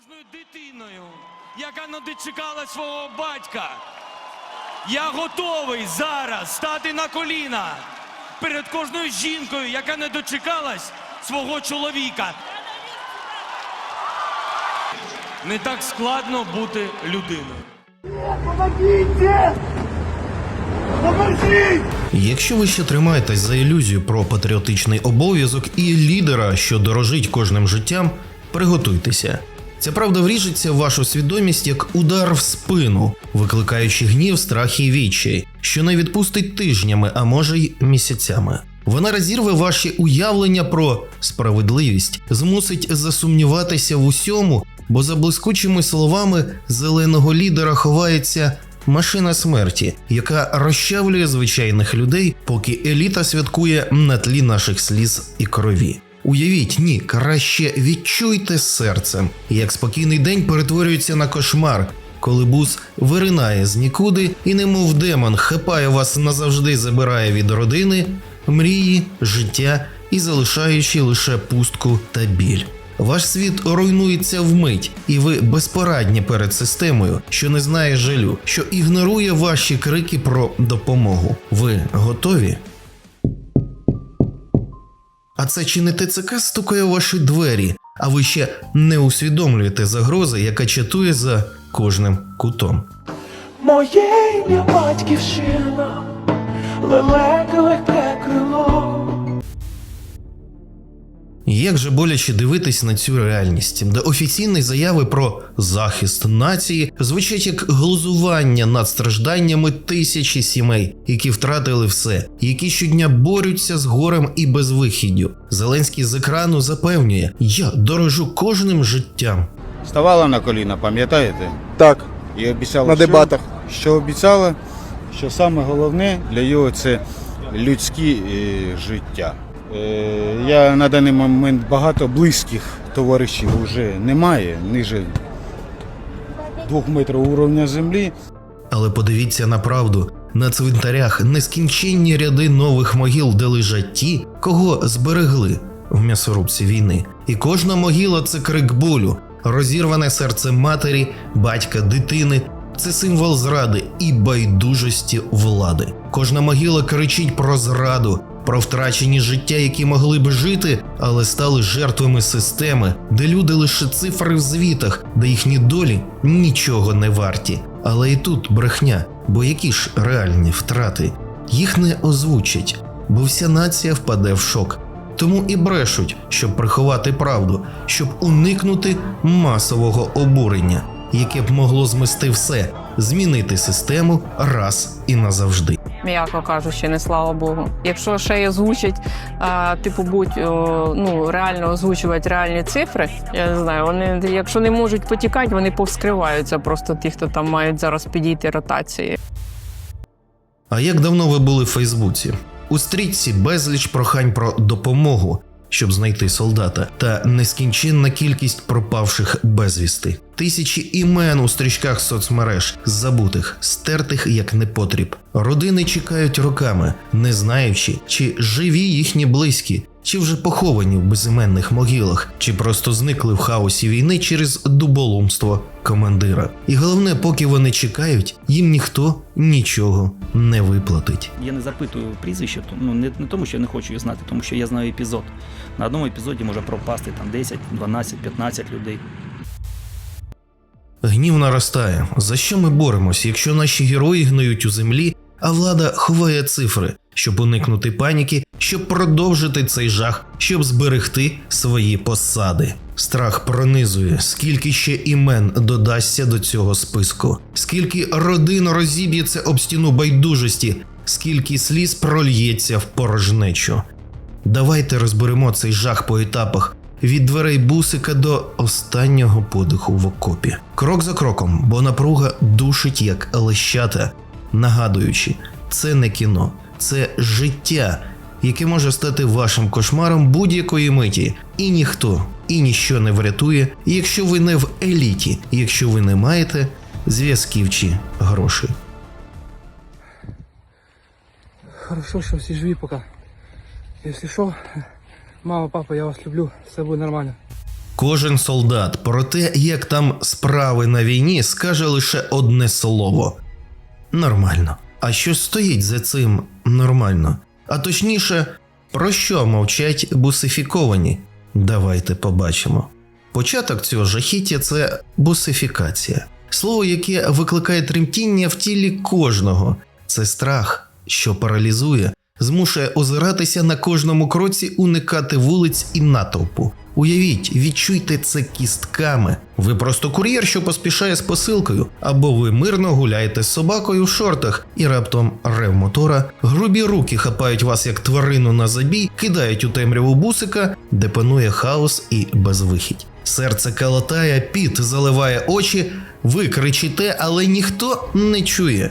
кожною дитиною, яка не дочекала свого батька. Я готовий зараз стати на коліна перед кожною жінкою, яка не дочекалась свого чоловіка. Не так складно бути людиною. Помогите! Поможіть! Якщо ви ще тримаєтесь за ілюзію про патріотичний обов'язок і лідера, що дорожить кожним життям, приготуйтеся. Ця правда вріжеться в вашу свідомість як удар в спину, викликаючи гнів, страх і відчай, що не відпустить тижнями, а може й місяцями. Вона розірве ваші уявлення про справедливість, змусить засумніватися в усьому, бо за блискучими словами зеленого лідера ховається машина смерті, яка розчавлює звичайних людей, поки еліта святкує на тлі наших сліз і крові. Уявіть, ні, краще відчуйте серцем, як спокійний день перетворюється на кошмар, коли бус виринає з нікуди і, немов демон, хапає вас назавжди, забирає від родини, мрії, життя і залишаючи лише пустку та біль. Ваш світ руйнується вмить, і ви безпорадні перед системою, що не знає жалю, що ігнорує ваші крики про допомогу. Ви готові? А це чи не ТЦК стукає у ваші двері, а ви ще не усвідомлюєте загрози, яка чатує за кожним кутом. Моє батьківщина, лелеки легке крило. Як же боляче дивитись на цю реальність, де офіційні заяви про захист нації звучать як глузування над стражданнями тисячі сімей, які втратили все, які щодня борються з горем і безвихіддю. Зеленський з екрану запевнює: я дорожу кожним життям. Ставала на коліна, пам'ятаєте? Так, І обіцяла на що? дебатах. Що обіцяла, що саме головне для його це людські е, життя. Е, я на даний момент багато близьких товаришів вже немає, ниже двох метрів уровня землі. Але подивіться на правду. На цвинтарях нескінченні ряди нових могіл, де лежать ті, кого зберегли в м'ясорубці війни. І кожна могила це крик болю, розірване серце матері, батька, дитини. Це символ зради і байдужості влади. Кожна могила кричить про зраду, про втрачені життя, які могли б жити, але стали жертвами системи, де люди лише цифри в звітах, де їхні долі нічого не варті. Але і тут брехня, бо які ж реальні втрати? Їх не озвучать, бо вся нація впаде в шок. Тому і брешуть, щоб приховати правду, щоб уникнути масового обурення, яке б могло змести все, змінити систему раз і назавжди. м'яко кажучи, не слава Богу. Якщо ще й озвучать, а, типу, будь о, ну реально озвучувати реальні цифри, я не знаю, вони якщо не можуть потікати, вони повскриваються просто ті, хто там мають зараз підійти ротації. А як давно ви були в Фейсбуці? У стрічці безліч прохань про допомогу, щоб знайти солдата, та нескінченна кількість пропавших безвісти. Тисячі імен у стрічках соцмереж, забутих, стертих як непотріб. Родини чекають роками, не знаючи, чи живі їхні близькі, чи вже поховані в безіменних могилах, чи просто зникли в хаосі війни через дуболумство командира. І головне, поки вони чекають, їм ніхто нічого не виплатить. Я не запитую прізвище, ну не, не тому, що я не хочу їх знати, тому що я знаю епізод. На одному епізоді може пропасти там 10, 12, 15 людей. Гнів наростає. За що ми боремось, якщо наші герої гниють у землі, а влада ховає цифри, щоб уникнути паніки, щоб продовжити цей жах, щоб зберегти свої посади. Страх пронизує, скільки ще імен додасться до цього списку, скільки родин розіб'ється об стіну байдужості, скільки сліз прольється в порожнечу. Давайте розберемо цей жах по етапах від дверей бусика до останнього подиху в окопі. Крок за кроком, бо напруга душить як лещата, нагадуючи, це не кіно, це життя, яке може стати вашим кошмаром будь-якої миті, і ніхто і ніщо не врятує, якщо ви не в еліті, якщо ви не маєте зв'язків чи грошей. Хорошо, що всі живі поки. Якщо що, мама, папа, я вас люблю, все буде нормально. Кожен солдат про те, як там справи на війні, скаже лише одне слово: нормально. А що стоїть за цим нормально? А точніше, про що мовчать бусифіковані? Давайте побачимо. Початок цього жахіття це бусифікація. Слово, яке викликає тремтіння в тілі кожного. Це страх, що паралізує, змушує озиратися на кожному кроці, уникати вулиць і натовпу. Уявіть, відчуйте це кістками. Ви просто кур'єр, що поспішає з посилкою, або ви мирно гуляєте з собакою в шортах, і раптом рев мотора, грубі руки хапають вас як тварину на забій, кидають у темряву бусика, де панує хаос і безвихідь. Серце калатає, піт заливає очі, ви кричите, але ніхто не чує,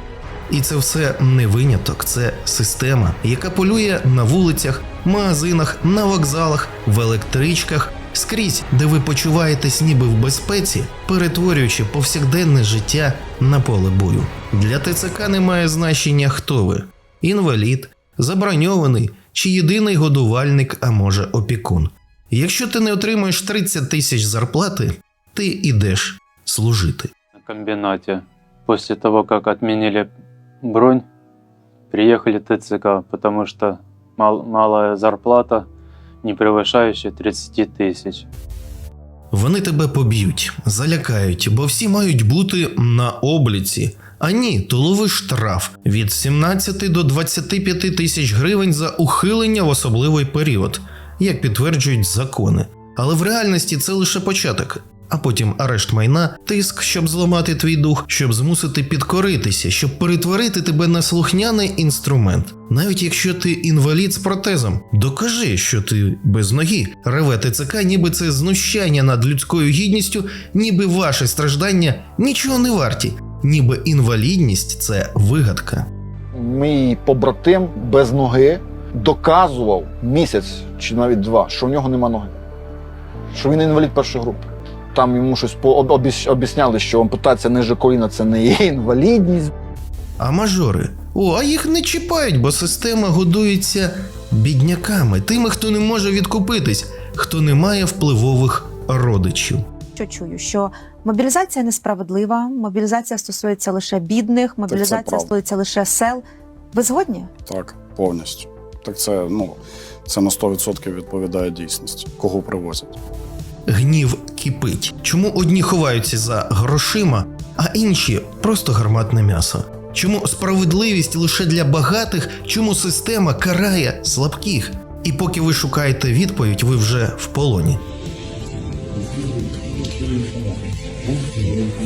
І це все не виняток, це система, яка полює на вулицях, магазинах, на вокзалах, в електричках, скрізь, де ви почуваєтесь ніби в безпеці, перетворюючи повсякденне життя на поле бою. Для ТЦК не має значення, хто ви: інвалід, заброньований чи єдиний годувальник, а може опікун. Якщо ти не отримуєш 30 тисяч зарплати, ти ідеш служити. на комбинате. После того, как отменили бронь, приехали ТЦК, потому что мал- малая зарплата, не превышающая 30 тысяч. Вони тебе поб'ють, залякають, бо всі мають бути на обліці. А ні, то лови штраф від 17 до 25 тисяч гривень за ухилення в особливий період, як підтверджують закони. Але в реальності це лише початок. А потім арешт майна, тиск, щоб зламати твій дух, щоб змусити підкоритися, щоб перетворити тебе на слухняний інструмент. Навіть якщо ти інвалід з протезом, докажи, що ти без ноги. Реве ТЦК, ніби це знущання над людською гідністю, ніби ваші страждання нічого не варті, ніби інвалідність це вигадка. Мій побратим без ноги доказував місяць чи навіть два, що в нього нема ноги. Що він інвалід першої групи. Там йому щось об'ясняли, що ампутація ниже коліна це не є інвалідність. А мажори? О, а їх не чіпають, бо система годується бідняками, тими, хто не може відкупитись, хто не має впливових родичів. Що чую? Що мобілізація несправедлива, мобілізація стосується лише бідних, мобілізація стосується лише сел. Ви згодні? Так, повністю. Так це, ну, це на 100% відповідає дійсності, кого привозять. Гнів кипить. Чому одні ховаються за грошима, а інші просто гарматне м'ясо? Чому справедливість лише для багатих, чому система карає слабких? І поки ви шукаєте відповідь, ви вже в полоні.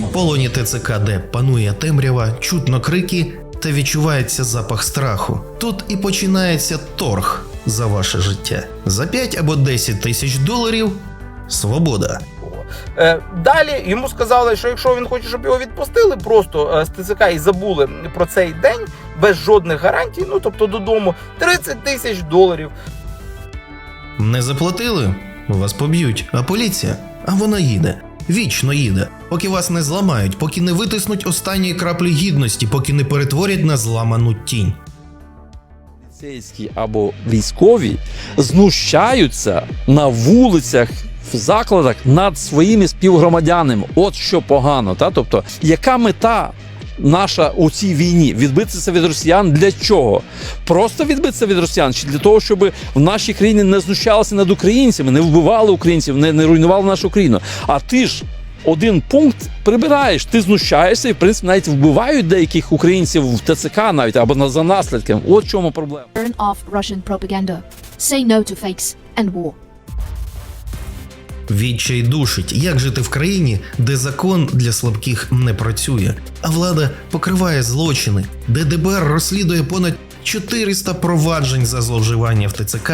В полоні ТЦК, де панує темрява, чутно крики та відчувається запах страху. Тут і починається торг за ваше життя. За 5 або 10 тисяч доларів свобода. Е, Далі йому сказали, що якщо він хоче, щоб його відпустили просто е, з ТЦК і забули про цей день без жодних гарантій, ну тобто додому 30 тисяч доларів. Не заплатили? Вас поб'ють, а поліція? А вона їде. Вічно їде, поки вас не зламають, поки не витиснуть останньої краплі гідності, поки не перетворять на зламану тінь. Поліцейські або військові знущаються на вулицях. В закладах над своїми співгромадянами, от що погано, та тобто, яка мета наша у цій війні? Відбитися від росіян для чого? Просто відбитися від росіян, чи для того, щоб в нашій країні не знущалися над українцями, не вбивали українців, не, не руйнували нашу країну. А ти ж один пункт прибираєш, ти знущаєшся, і в принципі навіть вбивають деяких українців в ТЦК навіть або на за наслідками. От чому проблема. Turn off Russian propaganda. Say no to fakes and war. Відчай душить, як жити в країні, де закон для слабких не працює, а влада покриває злочини, де ДБР розслідує понад 400 проваджень за зловживання в ТЦК,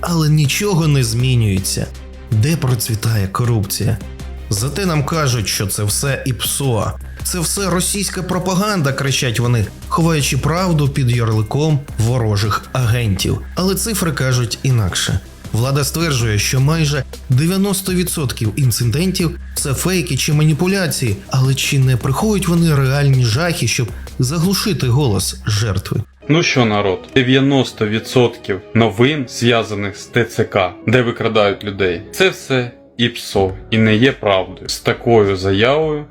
але нічого не змінюється. Де процвітає корупція? Зате нам кажуть, що це все ІПСО. Це все російська пропаганда, кричать вони, ховаючи правду під ярликом ворожих агентів. Але цифри кажуть інакше. Влада стверджує, що майже 90% інцидентів це фейки чи маніпуляції, але чи не приховують вони реальні жахи, щоб заглушити голос жертви? Ну що, народ, 90% новин зв'язаних з ТЦК, де викрадають людей, це все ІПСО і не є правдою. З такою заявою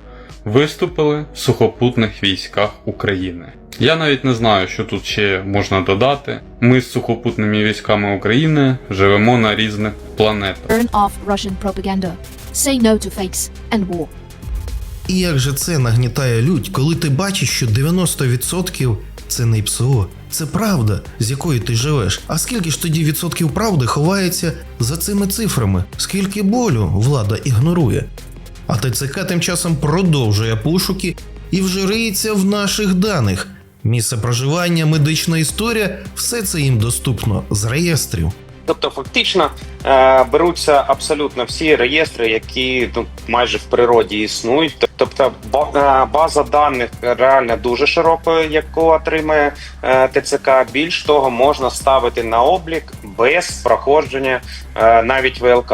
виступили в сухопутних військах України. Я навіть не знаю, що тут ще можна додати. Ми з сухопутними військами України живемо на різних планетах. Burn off Russian propaganda. Say no to fakes and war. І як же це нагнітає лють, коли ти бачиш, що 90% це не ПСО, це правда, з якою ти живеш. А скільки ж тоді відсотків правди ховається за цими цифрами? Скільки болю влада ігнорує? А ТЦК тим часом продовжує пошуки і вже риється в наших даних. Місце проживання, медична історія все це їм доступно з реєстрів. Тобто, фактично е, беруться абсолютно всі реєстри, які ну, майже в природі існують. Тобто, е, база даних реально дуже широкою, яку отримає е, ТЦК. Більш того, можна ставити на облік без проходження е, навіть ВЛК.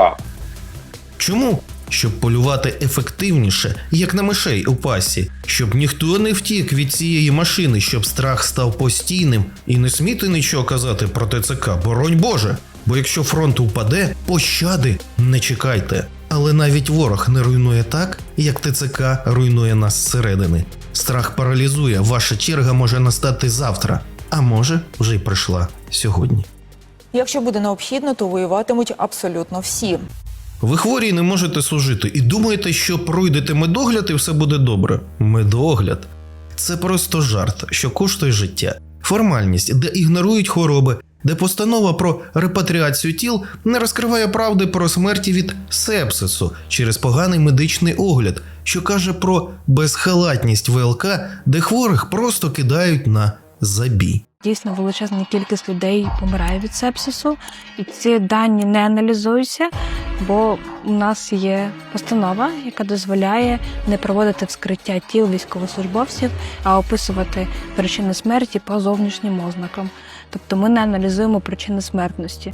Чому? Щоб полювати ефективніше, як на мишей у пасі, щоб ніхто не втік від цієї машини, щоб страх став постійним, і не сміти нічого казати про ТЦК, боронь Боже. Бо якщо фронт упаде, пощади не чекайте. Але навіть ворог не руйнує так, як ТЦК руйнує нас зсередини. Страх паралізує, ваша черга може настати завтра, а може вже й прийшла сьогодні. Якщо буде необхідно, то воюватимуть абсолютно всі. Ви хворі і не можете служити, і думаєте, що пройдете медогляд і все буде добре. Медогляд це просто жарт, що коштує життя, формальність, де ігнорують хвороби, де постанова про репатріацію тіл не розкриває правди про смерті від сепсису через поганий медичний огляд, що каже про безхалатність ВЛК, де хворих просто кидають на забій. Дійсно, величезна кількість людей помирає від сепсису, і ці дані не аналізуються, бо у нас є постанова, яка дозволяє не проводити вскриття тіл військовослужбовців, а описувати причини смерті по зовнішнім ознакам. Тобто ми не аналізуємо причини смертності.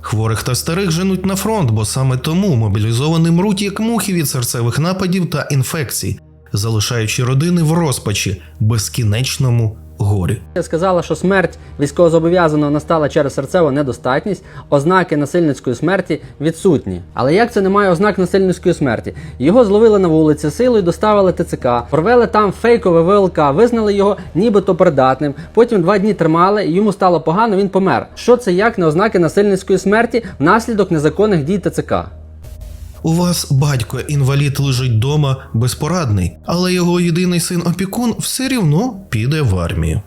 Хворих та старих женуть на фронт, бо саме тому мобілізовані мруть як мухи від серцевих нападів та інфекцій, залишаючи родини в розпачі, безкінечному горі. Сказала, що смерть військовозобов'язаного настала через серцеву недостатність, ознаки насильницької смерті відсутні. Але як це немає ознак насильницької смерті? Його зловили на вулиці, силою доставили ТЦК, провели там фейкове ВЛК, визнали його нібито придатним. Потім два дні тримали, йому стало погано. Він помер. Що це як не ознаки насильницької смерті внаслідок незаконних дій ТЦК? У вас батько інвалід лежить дома безпорадний, але його єдиний син опікун все рівно піде в армію.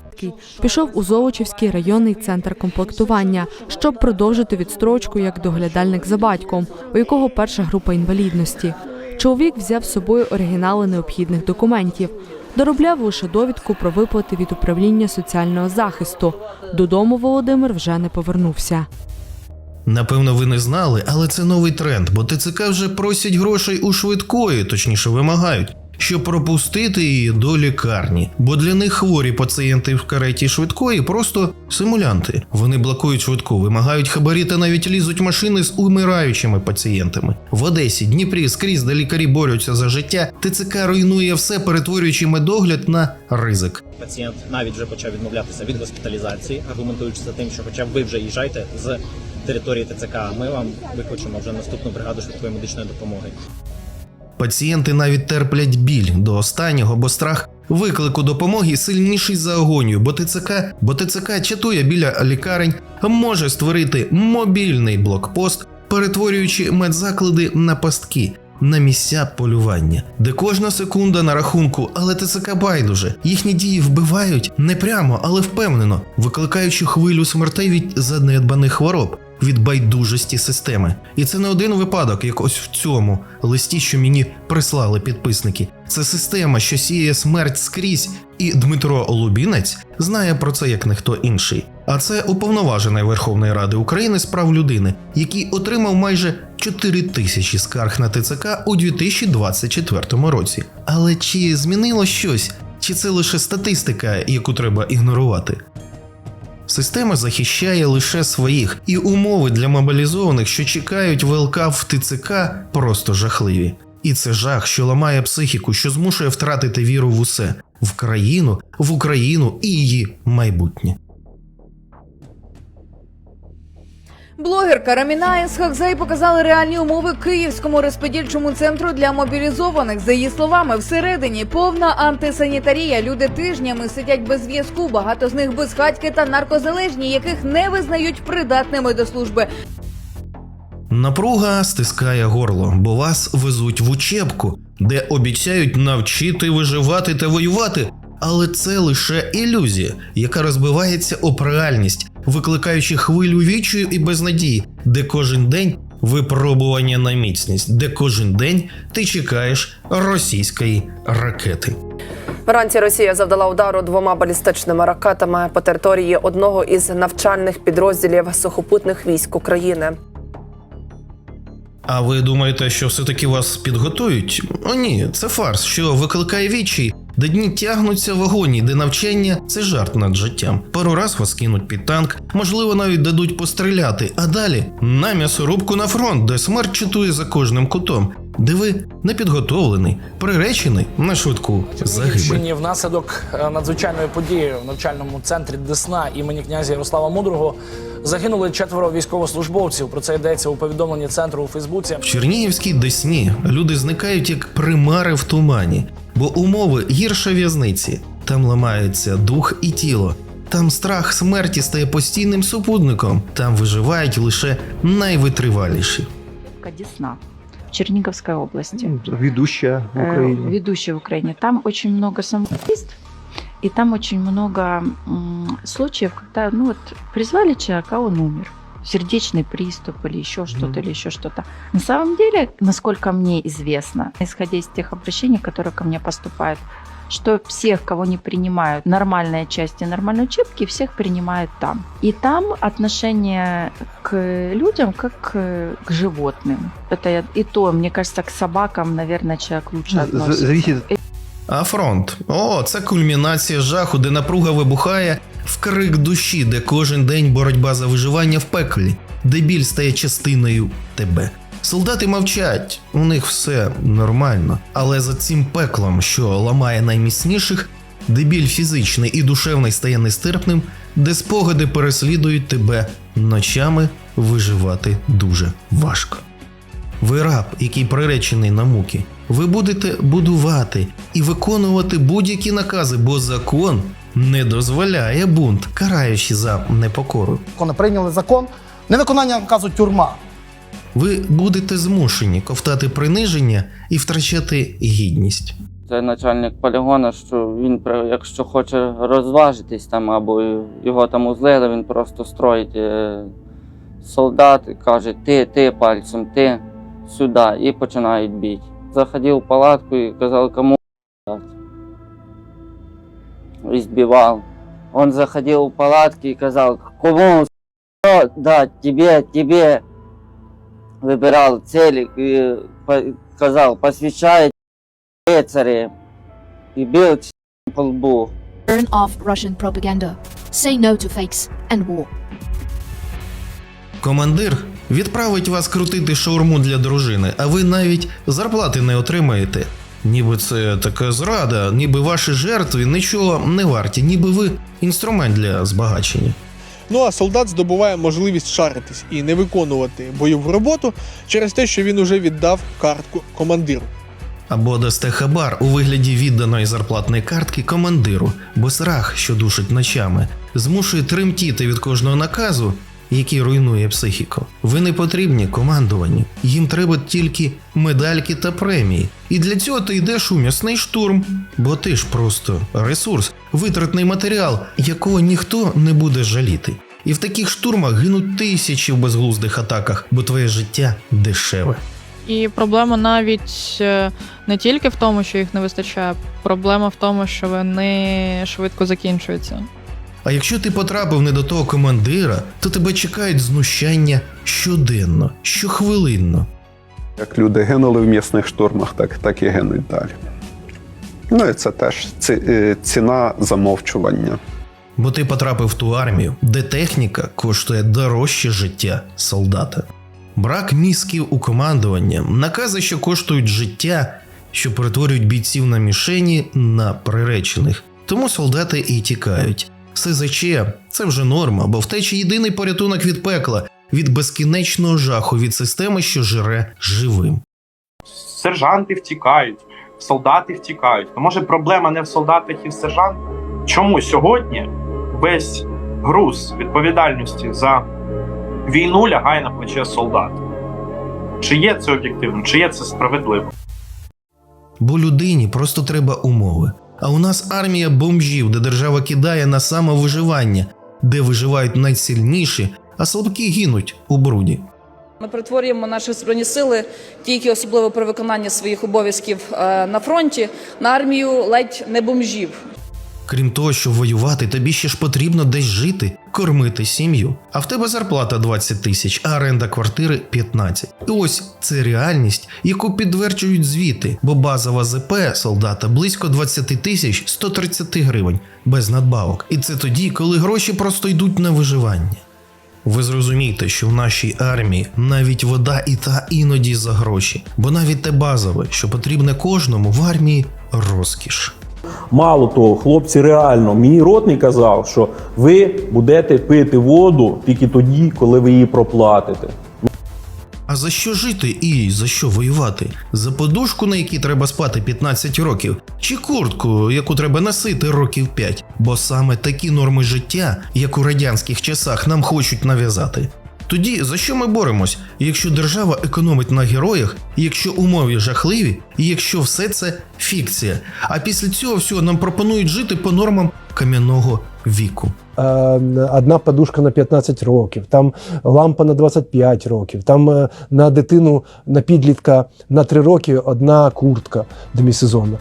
Пішов у Золочівський районний центр комплектування, щоб продовжити відстрочку як доглядальник за батьком, у якого перша група інвалідності. Чоловік взяв з собою оригінали необхідних документів. Доробляв лише довідку про виплати від управління соціального захисту. Додому Володимир вже не повернувся. Напевно, ви не знали, але це новий тренд, бо ТЦК вже просять грошей у швидкої, точніше вимагають, щоб пропустити її до лікарні. Бо для них хворі пацієнти в кареті швидкої просто симулянти. Вони блокують швидку, вимагають хабарі та навіть лізуть машини з умираючими пацієнтами. В Одесі, Дніпрі, скрізь, де лікарі борються за життя, ТЦК руйнує все, перетворюючи медогляд на ризик. Пацієнт навіть вже почав відмовлятися від госпіталізації, аргументуючи за тим, що хоча б ви вже їжджайте з території ТЦК, ми вам викличемо вже наступну бригаду швидкої медичної допомоги. Пацієнти навіть терплять біль до останнього, бо страх виклику допомоги сильніший за агонію, бо ТЦК, бо ТЦК чатує біля лікарень, може створити мобільний блокпост, перетворюючи медзаклади на пастки. На місця полювання, де кожна секунда на рахунку, але ТЦК байдуже. Їхні дії вбивають не прямо, але впевнено, викликаючи хвилю смертей від занедбаних хвороб, від байдужості системи. І це не один випадок, як ось в цьому листі, що мені прислали підписники. Це система, що сіє смерть скрізь, і Дмитро Лубінець знає про це як ніхто інший. А це уповноважений Верховної Ради України з прав людини, який отримав майже 4 тисячі скарг на ТЦК у 2024 році. Але чи змінило щось? Чи це лише статистика, яку треба ігнорувати? Система захищає лише своїх, і умови для мобілізованих, що чекають ВЛК в ТЦК, просто жахливі. І це жах, що ламає психіку, що змушує втратити віру в усе в країну, в Україну і її майбутнє. Блогерка Раміна Ісхакзей показала реальні умови київському розподільчому центру для мобілізованих. За її словами, всередині повна антисанітарія. Люди тижнями сидять без зв'язку. Багато з них безхатьки та наркозалежні, яких не визнають придатними до служби. Напруга стискає горло, бо вас везуть в учебку, де обіцяють навчити виживати та воювати. Але це лише ілюзія, яка розбивається об реальність, викликаючи хвилю відчаю і безнадії, де кожен день випробування на міцність, де кожен день ти чекаєш російської ракети. Вранці Росія завдала удару двома балістичними ракетами по території одного із навчальних підрозділів сухопутних військ України. А ви думаєте, що все-таки вас підготують? О, ні, це фарс, що викликає відчай, де дні тягнуться в агонії, де навчання це жарт над життям. Пару раз вас кинуть під танк, можливо, навіть дадуть постріляти, а далі на м'ясорубку на фронт, де смерть читує за кожним кутом, де ви непідготовлений, приречений на швидку загибель. Внаслідок е, надзвичайної події в навчальному центрі Десна імені князя Ярослава Мудрого загинули четверо військовослужбовців. Про це йдеться у повідомленні центру у Фейсбуці. В Чернігівській Десні люди зникають як примари в тумані, бо умови гірше в'язниці. Там ламаються дух і тіло. Там страх смерті стає постійним супутником. Там виживають лише найвитриваліші. Десна Черниговской области. Ведущая в Э, Украине. ведущая в Украине. Там очень много самоубийств, и там очень много случаев, когда ну вот призвали человека, а он умер. Сердечный приступ или еще что-то, или еще что-то. На самом деле, насколько мне известно, исходя из тех обращений, которые ко мне поступают, что всех, кого не принимают нормальные части нормальной учебки, всех принимают там. И там отношение к людям как к, к животным. Это я- и то, мне кажется, к собакам, наверное, человек лучше относится. А фронт о, це кульмінація жаху, де напруга вибухає в крик душі, де кожен день боротьба за виживання в пеклі, де біль стає частиною тебе. Солдати мовчать, у них все нормально. Але за цим пеклом, що ламає найміцніших, де біль фізичний і душевний стає нестерпним, де спогади переслідують тебе ночами виживати дуже важко. Ви раб, який приречений на муки. Ви будете будувати і виконувати будь-які накази, бо закон не дозволяє бунт, караючи за непокору. Вони прийняли закон, невиконання наказу тюрма. Ви будете змушені ковтати приниження і втрачати гідність. Це начальник полігону, що він, якщо хоче розважитись там або його там узлили, він просто строїть е, солдат і каже, ти, ти пальцем, ти сюди, і починають бити. Заходив в палатку і казав, кому. І збивав. Он заходил в палатки и сказал, кому дать, тебе, тебе. Выбирал цели и сказал, посвящает рыцари. И бил по лбу. Burn off Russian propaganda. Say no to fakes and war. Командир відправить вас крутити шаурму для дружини, а ви навіть зарплати не отримаєте. Ніби це така зрада, ніби ваші жертви нічого не варті, ніби ви інструмент для збагачення. Ну а солдат здобуває можливість шаритись і не виконувати бойову роботу через те, що він уже віддав картку командиру. Або дасте хабар у вигляді відданої зарплатної картки командиру, бо страх, що душить ночами, змушує тремтіти від кожного наказу, який руйнує психіку. Ви не потрібні командуванню, їм треба тільки медальки та премії. І для цього ти йдеш у м'ясний штурм, бо ти ж просто ресурс, витратний матеріал, якого ніхто не буде жаліти. І в таких штурмах гинуть тисячі в безглуздих атаках, бо твоє життя дешеве. І проблема навіть е, не тільки в тому, що їх не вистачає, проблема в тому, що вони швидко закінчуються. А якщо ти потрапив не до того командира, то тебе чекають знущання щоденно, щохвилинно. Як люди гинули в м'ясних штурмах, так, так і гинуть далі. Ну і це теж ці- е, ціна замовчування. Бо ти потрапив в ту армію, де техніка коштує дорожче життя солдата. Брак мізків у командування, накази, що коштують життя, що перетворюють бійців на мішені на приречених. Тому солдати і тікають. СЗЧ це вже норма, бо втеча єдиний порятунок від пекла, від безкінечного жаху, від системи, що жире живим. сержанти втікають, солдати втікають. То може проблема не в солдатах і в сержантах? Чому сьогодні весь груз відповідальності за війну лягає на плече солдата? Чи є це об'єктивно, чи є це справедливо? Бо людині просто треба умови. А у нас армія бомжів, де держава кидає на самовиживання, де виживають найсильніші, а слабкі гинуть у бруді. Ми перетворюємо наші збройні сили, тільки особливо при виконанні своїх обов'язків е, на фронті, на армію ледь не бомжів. Крім того, щоб воювати, тобі ще ж потрібно десь жити, кормити сім'ю. А в тебе зарплата 20 тисяч, а оренда квартири 15. І ось це реальність, яку підтверджують звіти, бо базова ЗП солдата близько 20 тисяч 130 гривень без надбавок. І це тоді, коли гроші просто йдуть на виживання. Ви зрозумієте, що в нашій армії навіть вода і та іноді за гроші, бо навіть те базове, що потрібне кожному в армії розкіш. Мало того, хлопці реально, мій ротний казав, що ви будете пити воду тільки тоді, коли ви її проплатите. А за що жити і за що воювати? За подушку, на якій треба спати 15 років, чи куртку, яку треба носити років 5? Бо саме такі норми життя, як у радянських часах, нам хочуть нав'язати. Тоді за що ми боремось, якщо держава економить на героях, якщо умови жахливі, і якщо все це фікція? А після цього всього нам пропонують жити по нормам кам'яного віку. Е, одна подушка на 15 років, там лампа на 25 років, там е, на дитину на підлітка на 3 роки одна куртка демісезонна.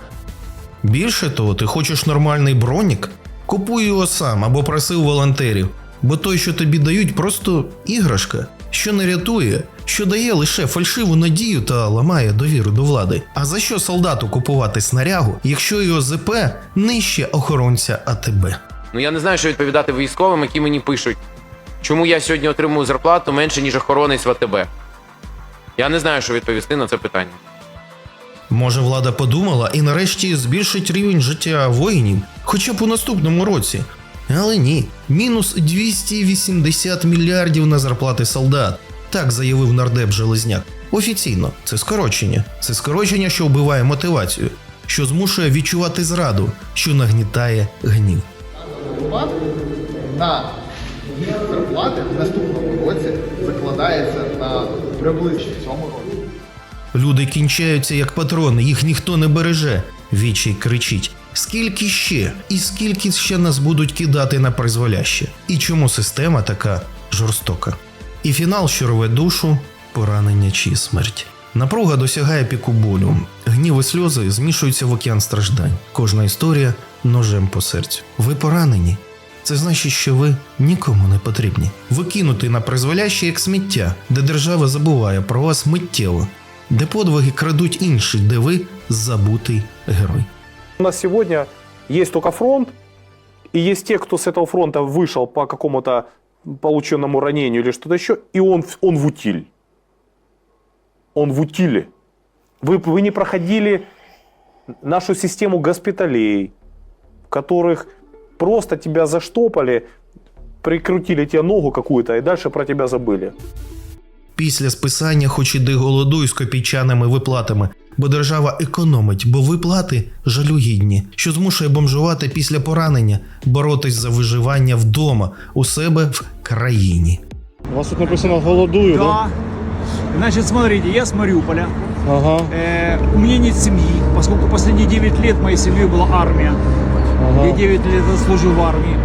Більше того, ти хочеш нормальний бронік? Купуй його сам або проси у волонтерів, бо той, що тобі дають, просто іграшка, що не рятує, що дає лише фальшиву надію та ламає довіру до влади. А за що солдату купувати снарягу, якщо його ЗП нижче охоронця АТБ? Ну я не знаю, що відповідати військовим, які мені пишуть, чому я сьогодні отримую зарплату менше, ніж охоронець в АТБ. Я не знаю, що відповісти на це питання. Може, влада подумала і нарешті збільшить рівень життя воїнів, хоча б у наступному році. Але ні, мінус 280 мільярдів на зарплати солдат. Так заявив нардеп Железняк. Офіційно, це скорочення. Це скорочення, що вбиває мотивацію, що змушує відчувати зраду, що нагнітає гнів. на їх зарплати в наступному році закладається на приблизно цьому році. Люди кінчаються як патрони, їх ніхто не береже. Вічий кричить: скільки ще, і скільки ще нас будуть кидати на призволяще? І чому система така жорстока? І фінал, що рве душу, поранення чи смерть. Напруга досягає піку болю, гнів і сльози змішуються в океан страждань. Кожна історія ножем по серцю. Ви поранені. Це значить, що ви нікому не потрібні. Ви кинуті на призволяще як сміття, де держава забуває про вас миттєво, де подвиги крадуть інші, де ви забутий герой. У нас сегодня есть только фронт, и есть те, кто с этого фронта вышел по какому-то полученному ранению или что-то еще, и он, в- он в утиль. Он в утиле. Вы, вы не проходили нашу систему госпиталей, в которых просто тебя заштопали, прикрутили тебе ногу какую-то и дальше про тебя забыли. Після списання хоч іди голодуй з копійчаними виплатами, бо держава економить, бо виплати жалюгідні, що змушує бомжувати після поранення, боротись за виживання вдома у себе в країні. У вас тут написано голодую, Да. Значит, смотрите, я с Мариуполя. Ага. Э, у меня нет семьи, поскольку последние 9 лет моей семьей была армия. Ага. Я 9 лет служил в армии.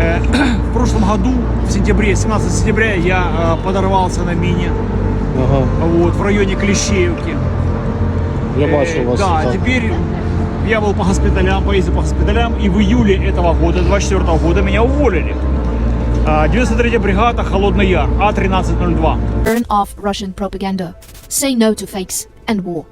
Э, в прошлом году, в сентябре, 17 сентября, я э, подорвался на мине Ага. вот, в районе Клещеевки. Я Э, бачу вас. Да, так. теперь я был по госпиталям, поездил по госпиталям, и в июле этого года, 24 года, меня уволили. А, 93-я бригада, Холодный Яр, А А1302. Burn off Russian propaganda. Say no to fakes and war.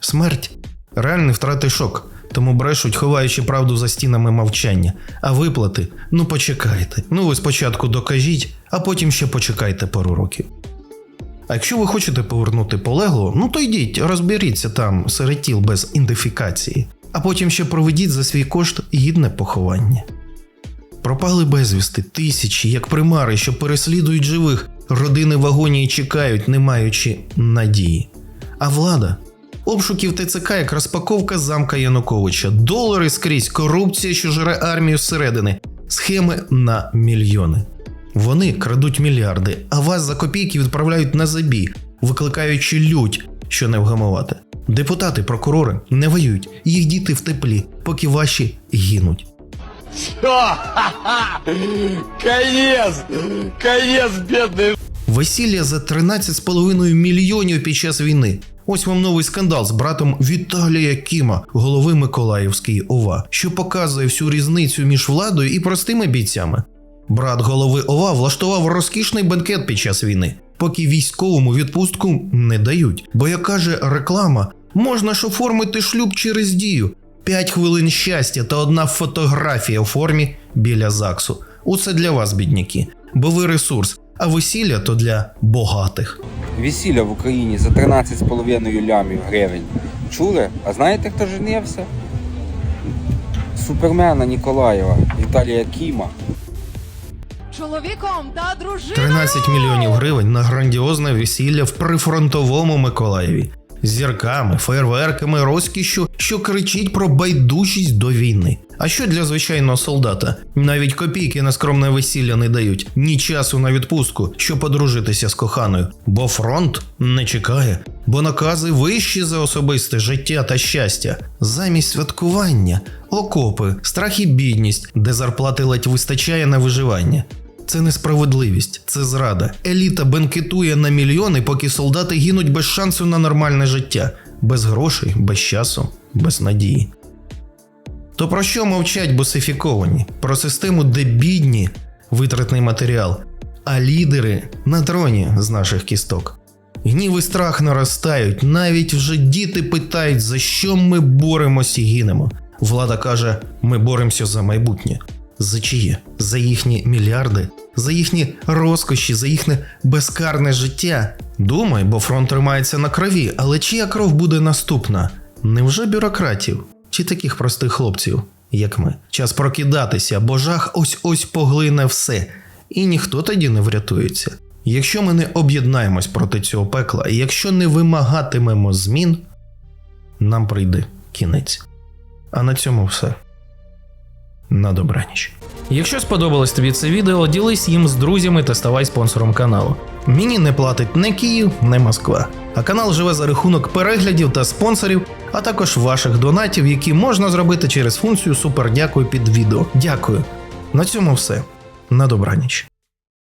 Смерть реальний втрати шок. Тому брешуть, ховаючи правду за стінами мовчання. А виплати ну почекайте. Ну ви спочатку докажіть, а потім ще почекайте пару років. А якщо ви хочете повернути полеглого, ну то йдіть, розберіться там серед тіл без ідентифікації, а потім ще проведіть за свій кошт гідне поховання. Пропали безвісти тисячі, як примари, що переслідують живих, родини в агонії чекають, не маючи надії. А влада Обшуків ТЦК як розпаковка замка Януковича, долари скрізь, корупція, що жере армію зсередини, схеми на мільйони. Вони крадуть мільярди, а вас за копійки відправляють на забій, викликаючи лють, що не вгамувати. Депутати, прокурори не воюють, їх діти в теплі, поки ваші гинуть. Конец! Конец, бедный! Весілля за 13,5 мільйонів під час війни. Ось вам новий скандал з братом Віталія Кіма, голови Миколаївської ОВА, що показує всю різницю між владою і простими бійцями. Брат голови ОВА влаштував розкішний бенкет під час війни, поки військовому відпустку не дають. Бо як каже реклама, можна ж оформити шлюб через дію. 5 хвилин щастя та одна фотографія у формі біля ЗАГСу. Усе для вас, бідняки, бо ви ресурс, а весілля то для багатих. Весілля в Україні за 13,5 лямів гривень. Чули? А знаєте, хто женився? Супермена Ніколаєва, Віталія Кіма. Чоловіком та дружиною. 13 мільйонів гривень на грандіозне весілля в прифронтовому Миколаєві. Зірками, фейерверками, розкішшю, що кричить про байдужість до війни. А що для звичайного солдата? Навіть копійки на скромне весілля не дають, ні часу на відпустку, щоб подружитися з коханою. Бо фронт не чекає, бо накази вищі за особисте життя та щастя. Замість святкування, окопи, страх і бідність, де зарплати ледь вистачає на виживання. Це несправедливість, це зрада. Еліта бенкетує на мільйони, поки солдати гинуть без шансу на нормальне життя, без грошей, без часу, без надії. То про що мовчать босифіковані? Про систему, де бідні витратний матеріал, а лідери на троні з наших кісток. Гнів і страх наростають, навіть вже діти питають, за що ми боремось і гинемо. Влада каже: ми боремося за майбутнє. За чиє? За їхні мільярди, за їхні розкоші, за їхнє безкарне життя. Думай, бо фронт тримається на крові, але чия кров буде наступна? Невже бюрократів? Чи таких простих хлопців, як ми? Час прокидатися, бо жах ось ось поглине все, і ніхто тоді не врятується. Якщо ми не об'єднаємось проти цього пекла, і якщо не вимагатимемо змін, нам прийде кінець. А на цьому все. На добраніч. Якщо сподобалось тобі це відео, ділись їм з друзями та ставай спонсором каналу. Мені не платить не Київ, не Москва. А канал живе за рахунок переглядів та спонсорів, а також ваших донатів, які можна зробити через функцію Супер Дякую під відео. Дякую. На цьому все. На добраніч.